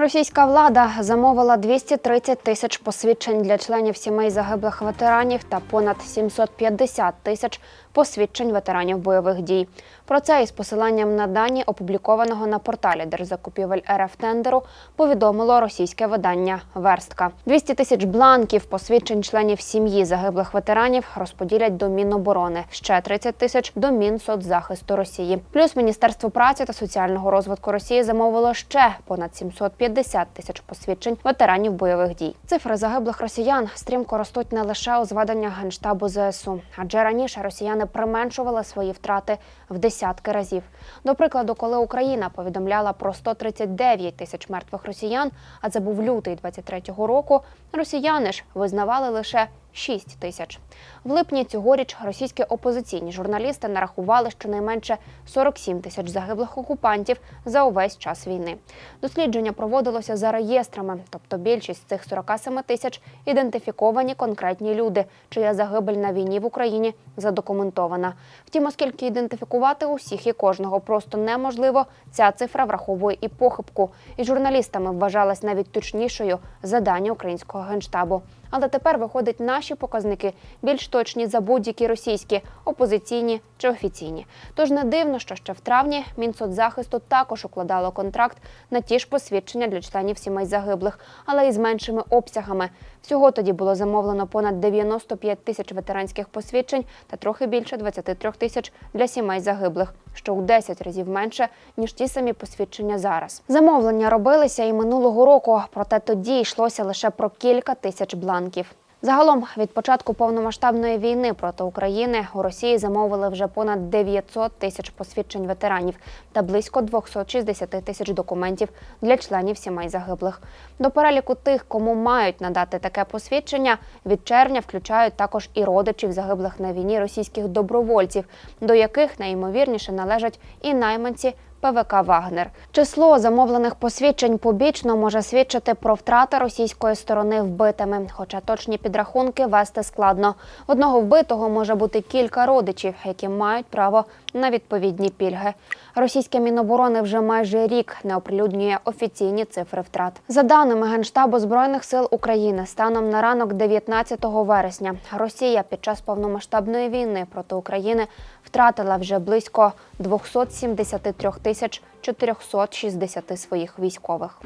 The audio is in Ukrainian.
Російська влада замовила 230 тисяч посвідчень для членів сімей загиблих ветеранів та понад 750 тисяч посвідчень ветеранів бойових дій. Про це із посиланням на дані, опублікованого на порталі Держзакупівель РФ тендеру, повідомило російське видання Верстка. 200 тисяч бланків посвідчень членів сім'ї загиблих ветеранів розподілять до Міноборони, ще 30 тисяч до Мінсоцзахисту Росії. Плюс Міністерство праці та соціального розвитку Росії замовило ще понад 750 тисяч посвідчень ветеранів бойових дій. Цифри загиблих росіян стрімко ростуть не лише у зведеннях генштабу ЗСУ, адже раніше росіяни применшували свої втрати в десятки разів. До прикладу, коли Україна повідомляла про 139 тисяч мертвих росіян, а це був лютий 23-го року, росіяни ж визнавали лише 6 тисяч. В липні цьогоріч російські опозиційні журналісти нарахували щонайменше 47 тисяч загиблих окупантів за увесь час війни. Дослідження проводилося за реєстрами, тобто більшість з цих 47 тисяч ідентифіковані конкретні люди, чия загибель на війні в Україні задокументована. Втім, оскільки ідентифікувати усіх і кожного просто неможливо, ця цифра враховує і похибку. І журналістами вважалась навіть точнішою за дані українського генштабу. Але тепер виходить наші показники більш точні за будь-які російські, опозиційні чи офіційні. Тож не дивно, що ще в травні Мінсоцзахисту також укладало контракт на ті ж посвідчення для членів сімей загиблих, але із меншими обсягами. Всього тоді було замовлено понад 95 тисяч ветеранських посвідчень та трохи більше 23 тисяч для сімей загиблих, що у 10 разів менше ніж ті самі посвідчення зараз. Замовлення робилися і минулого року, проте тоді йшлося лише про кілька тисяч бланків. Загалом від початку повномасштабної війни проти України у Росії замовили вже понад 900 тисяч посвідчень ветеранів та близько 260 тисяч документів для членів сімей загиблих. До переліку тих, кому мають надати таке посвідчення, від червня включають також і родичів загиблих на війні російських добровольців, до яких найімовірніше належать і найманці ПВК Вагнер. Число замовлених посвідчень побічно може свідчити про втрати російської сторони вбитими, хоча точні підрахунки вести складно. Одного вбитого може бути кілька родичів, які мають право на відповідні пільги. Російське міноборони вже майже рік не оприлюднює офіційні цифри втрат. За даними Генштабу збройних сил України, станом на ранок 19 вересня Росія під час повномасштабної війни проти України втратила вже близько 273 тисяч 460 своїх військових.